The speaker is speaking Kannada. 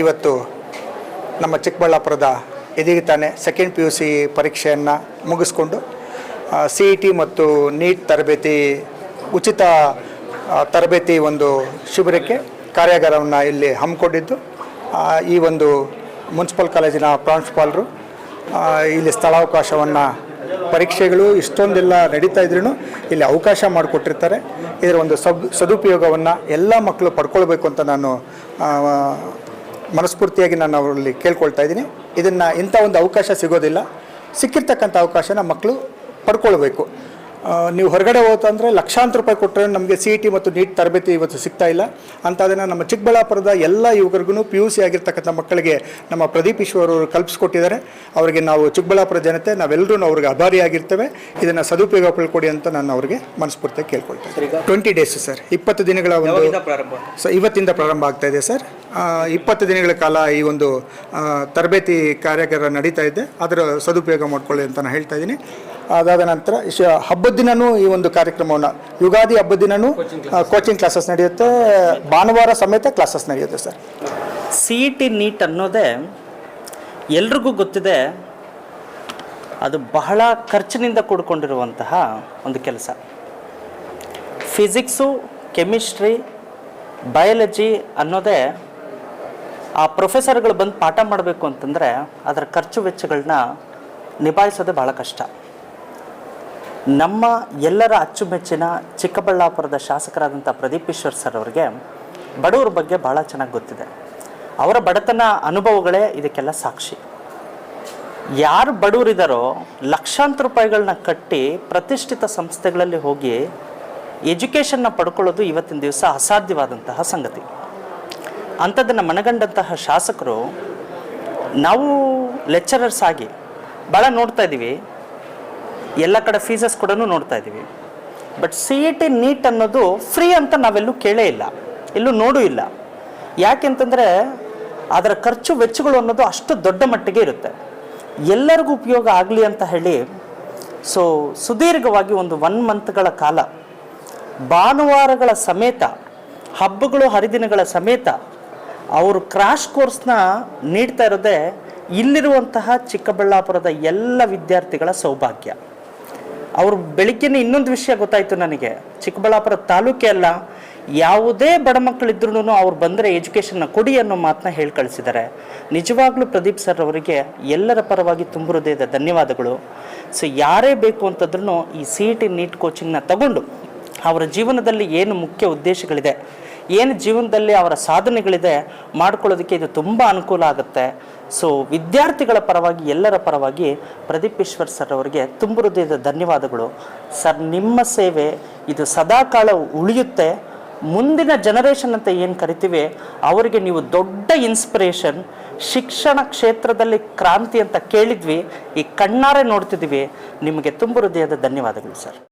ಇವತ್ತು ನಮ್ಮ ಚಿಕ್ಕಬಳ್ಳಾಪುರದ ಇದೀಗ ತಾನೇ ಸೆಕೆಂಡ್ ಪಿ ಯು ಸಿ ಪರೀಕ್ಷೆಯನ್ನು ಮುಗಿಸ್ಕೊಂಡು ಸಿ ಇ ಟಿ ಮತ್ತು ನೀಟ್ ತರಬೇತಿ, ಉಚಿತ ತರಬೇತಿ ಒಂದು ಶಿಬಿರಕ್ಕೆ ಕಾರ್ಯಾಗಾರವನ್ನು ಇಲ್ಲಿ ಹಮ್ಮಿಕೊಂಡಿದ್ದು. ಈ ಒಂದು ಮುನ್ಸಿಪಲ್ ಕಾಲೇಜಿನ ಪ್ರಾಂಶುಪಾಲರು ಇಲ್ಲಿ ಸ್ಥಳಾವಕಾಶವನ್ನು ಪರೀಕ್ಷೆಗಳು ಇಷ್ಟೊಂದೆಲ್ಲ ನಡೀತಾ ಇದ್ರೂ ಇಲ್ಲಿ ಅವಕಾಶ ಮಾಡಿಕೊಟ್ಟಿರ್ತಾರೆ. ಇದರ ಒಂದು ಸಬ್ ಸದುಪಯೋಗವನ್ನು ಎಲ್ಲ ಮಕ್ಕಳು ಪಡ್ಕೊಳ್ಬೇಕು ಅಂತ ನಾನು ಮನಸ್ಫೂರ್ತಿಯಾಗಿ ನಾನು ಅವರಲ್ಲಿ ಕೇಳ್ಕೊಳ್ತಾ ಇದ್ದೀನಿ. ಇದನ್ನು ಇಂಥ ಒಂದು ಅವಕಾಶ ಸಿಗೋದಿಲ್ಲ. ಸಿಕ್ಕಿರ್ತಕ್ಕಂಥ ಅವಕಾಶನ ಮಕ್ಕಳು ಪಡ್ಕೊಳ್ಬೇಕು. ನೀವು ಹೊರಗಡೆ ಹೋತಂದರೆ ಲಕ್ಷಾಂತರ ರೂಪಾಯಿ ಕೊಟ್ಟರೆ ನಮಗೆ ಸಿ ಇ ಟಿ ಮತ್ತು ನೀಟ್ ತರಬೇತಿ ಇವತ್ತು ಸಿಗ್ತಾ ಇಲ್ಲ. ಅಂಥದನ್ನು ನಮ್ಮ ಚಿಕ್ಕಬಳ್ಳಾಪುರದ ಎಲ್ಲ ಯುವಕರಿಗೂ ಪಿ ಯು ಸಿ ಆಗಿರ್ತಕ್ಕಂಥ ಮಕ್ಕಳಿಗೆ ನಮ್ಮ ಪ್ರದೀಪ್ ಈಶ್ವರ್ ಅವರು ಕಲ್ಪಿಸ್ಕೊಟ್ಟಿದ್ದಾರೆ. ಅವರಿಗೆ ನಾವು ಚಿಕ್ಕಬಳ್ಳಾಪುರ ಜನತೆ ನಾವೆಲ್ಲರೂ ಅವ್ರಿಗೆ ಅಭಾರಿಯಾಗಿರ್ತೇವೆ. ಇದನ್ನು ಸದುಪಯೋಗ ಪಡ್ಕೊಡಿ ಅಂತ ನಾನು ಅವರಿಗೆ ಮನಸ್ಫೂರ್ತಿಯಾಗಿ ಕೇಳ್ಕೊಳ್ತೇನೆ ಟ್ವೆಂಟಿ ಡೇಸ್ ಸರ್ ಇಪ್ಪತ್ತು ದಿನಗಳ ಒಂದು ಸರ್ ಇವತ್ತಿಂದ ಪ್ರಾರಂಭ ಆಗ್ತಾ ಇದೆ ಸರ್ ಇಪ್ಪತ್ತು ದಿನಗಳ ಕಾಲ ಈ ಒಂದು ತರಬೇತಿ ಕಾರ್ಯಾಗಾರ ನಡೀತಾ ಇದೆ. ಅದರ ಸದುಪಯೋಗ ಮಾಡಿಕೊಳ್ಳಿ ಅಂತ ನಾನು ಹೇಳ್ತಾ ಇದ್ದೀನಿ. ಅದಾದ ನಂತರ ಶ ಹಬ್ಬದ ದಿನವೂ ಈ ಒಂದು ಕಾರ್ಯಕ್ರಮವನ್ನು ಯುಗಾದಿ ಹಬ್ಬದ ದಿನವೂ ಕೋಚಿಂಗ್ ಕ್ಲಾಸಸ್ ನಡೆಯುತ್ತೆ. ಭಾನುವಾರ ಸಮೇತ ಕ್ಲಾಸಸ್ ನಡೆಯುತ್ತೆ sir. C E T NEET ಅನ್ನೋದೇ ಎಲ್ರಿಗೂ ಗೊತ್ತಿದೆ ಅದು ಬಹಳ ಖರ್ಚಿನಿಂದ ಕೂಡಿಕೊಂಡಿರುವಂತಹ ಒಂದು ಕೆಲಸ. ಫಿಸಿಕ್ಸು ಕೆಮಿಸ್ಟ್ರಿ ಬಯಾಲಜಿ ಅನ್ನೋದೇ ಆ ಪ್ರೊಫೆಸರ್ಗಳು ಬಂದು ಪಾಠ ಮಾಡಬೇಕು ಅಂತಂದರೆ ಅದರ ಖರ್ಚು ವೆಚ್ಚಗಳನ್ನ ನಿಭಾಯಿಸೋದೇ ಭಾಳ ಕಷ್ಟ. ನಮ್ಮ ಎಲ್ಲರ ಅಚ್ಚುಮೆಚ್ಚಿನ ಚಿಕ್ಕಬಳ್ಳಾಪುರದ ಶಾಸಕರಾದಂಥ ಪ್ರದೀಪ್ ಈಶ್ವರ್ ಸರ್ ಅವರಿಗೆ ಬಡವ್ರ ಬಗ್ಗೆ ಭಾಳ ಚೆನ್ನಾಗಿ ಗೊತ್ತಿದೆ. ಅವರ ಬಡತನ ಅನುಭವಗಳೇ ಇದಕ್ಕೆಲ್ಲ ಸಾಕ್ಷಿ. ಯಾರು ಬಡವರಿದ್ದಾರೋ ಲಕ್ಷಾಂತರ ರೂಪಾಯಿಗಳನ್ನ ಕಟ್ಟಿ ಪ್ರತಿಷ್ಠಿತ ಸಂಸ್ಥೆಗಳಲ್ಲಿ ಹೋಗಿ ಎಜುಕೇಷನ್ನ ಪಡ್ಕೊಳ್ಳೋದು ಇವತ್ತಿನ ದಿವಸ ಅಸಾಧ್ಯವಾದಂತಹ ಸಂಗತಿ. ಅಂಥದ್ದನ್ನು ಮನಗಂಡಂತಹ ಶಾಸಕರು ನಾವು ಲೆಕ್ಚರರ್ಸ್ ಆಗಿ ಭಾಳ ನೋಡ್ತಾ ಇದ್ದೀವಿ. ಎಲ್ಲ ಕಡೆ ಫೀಸಸ್ ಕೂಡ ನೋಡ್ತಾ ಇದ್ದೀವಿ. But C E T NEET ಅನ್ನೋದು ಫ್ರೀ ಅಂತ ನಾವೆಲ್ಲೂ ಕೇಳೇ ಇಲ್ಲ. ಎಲ್ಲೂ ನೋಡೂ ಇಲ್ಲ. ಯಾಕೆಂತಂದರೆ ಅದರ ಖರ್ಚು ವೆಚ್ಚಗಳು ಅನ್ನೋದು ಅಷ್ಟು ದೊಡ್ಡ ಮಟ್ಟಿಗೆ ಇರುತ್ತೆ. ಎಲ್ಲರಿಗೂ ಉಪಯೋಗ ಆಗಲಿ ಅಂತ ಹೇಳಿ ಸೊ ಸುದೀರ್ಘವಾಗಿ ಒಂದು ಒನ್ ಮಂತ್ಗಳ ಕಾಲ, ಭಾನುವಾರಗಳ ಸಮೇತ, ಹಬ್ಬಗಳು ಹರಿದಿನಗಳ ಸಮೇತ ಅವರು ಕ್ರಾಶ್ ಕೋರ್ಸ್ನ ನೀಡ್ತಾ ಇರೋದೇ ಇಲ್ಲಿರುವಂತಹ ಚಿಕ್ಕಬಳ್ಳಾಪುರದ ಎಲ್ಲ ವಿದ್ಯಾರ್ಥಿಗಳ ಸೌಭಾಗ್ಯ. ಅವರು ಬೆಳಿಗ್ಗೆ ಇನ್ನೊಂದು ವಿಷಯ ಗೊತ್ತಾಯಿತು ನನಗೆ. ಚಿಕ್ಕಬಳ್ಳಾಪುರ ತಾಲೂಕೇ ಅಲ್ಲ, ಯಾವುದೇ ಬಡ ಮಕ್ಕಳಿದ್ರು ಅವ್ರು ಬಂದರೆ ಎಜುಕೇಷನ್ನ ಕೊಡಿ ಅನ್ನೋ ಮಾತನ್ನ ಹೇಳಿ ಕಳಿಸಿದ್ದಾರೆ. ನಿಜವಾಗ್ಲೂ ಪ್ರದೀಪ್ ಸರ್ ಅವರಿಗೆ ಎಲ್ಲರ ಪರವಾಗಿ ತುಂಬ ಹೃದಯದ ಧನ್ಯವಾದಗಳು. ಸೊ, ಯಾರೇ ಬೇಕು ಅಂತಂದ್ರೂ ಈ ಸಿ ಇ ಟಿ ನೀಟ್ ಕೋಚಿಂಗ್ನ ತಗೊಂಡು, ಅವರ ಜೀವನದಲ್ಲಿ ಏನು ಮುಖ್ಯ ಉದ್ದೇಶಗಳಿದೆ ಏನು ಜೀವನದಲ್ಲಿ ಅವರ ಸಾಧನೆಗಳಿದೆ ಮಾಡ್ಕೊಳ್ಳೋದಕ್ಕೆ ಇದು ತುಂಬ ಅನುಕೂಲ ಆಗುತ್ತೆ. ಸೊ ವಿದ್ಯಾರ್ಥಿಗಳ ಪರವಾಗಿ, ಎಲ್ಲರ ಪರವಾಗಿ ಪ್ರದೀಪ್ ಈಶ್ವರ್ ಸರ್ ಅವರಿಗೆ ತುಂಬ ಹೃದಯದ ಧನ್ಯವಾದಗಳು. ಸರ್, ನಿಮ್ಮ ಸೇವೆ ಇದು ಸದಾಕಾಲ ಉಳಿಯುತ್ತೆ. ಮುಂದಿನ ಜನರೇಷನ್ ಅಂತ ಏನು ಕರಿತೀವಿ, ಅವರಿಗೆ ನೀವು ದೊಡ್ಡ ಇನ್ಸ್ಪಿರೇಷನ್ ಶಿಕ್ಷಣ ಕ್ಷೇತ್ರದಲ್ಲಿ ಕ್ರಾಂತಿ ಅಂತ ಕೇಳಿದ್ವಿ, ಈ ಕಣ್ಣಾರೆ ನೋಡ್ತಿದ್ವಿ. ನಿಮಗೆ ತುಂಬ ಹೃದಯದ ಧನ್ಯವಾದಗಳು ಸರ್.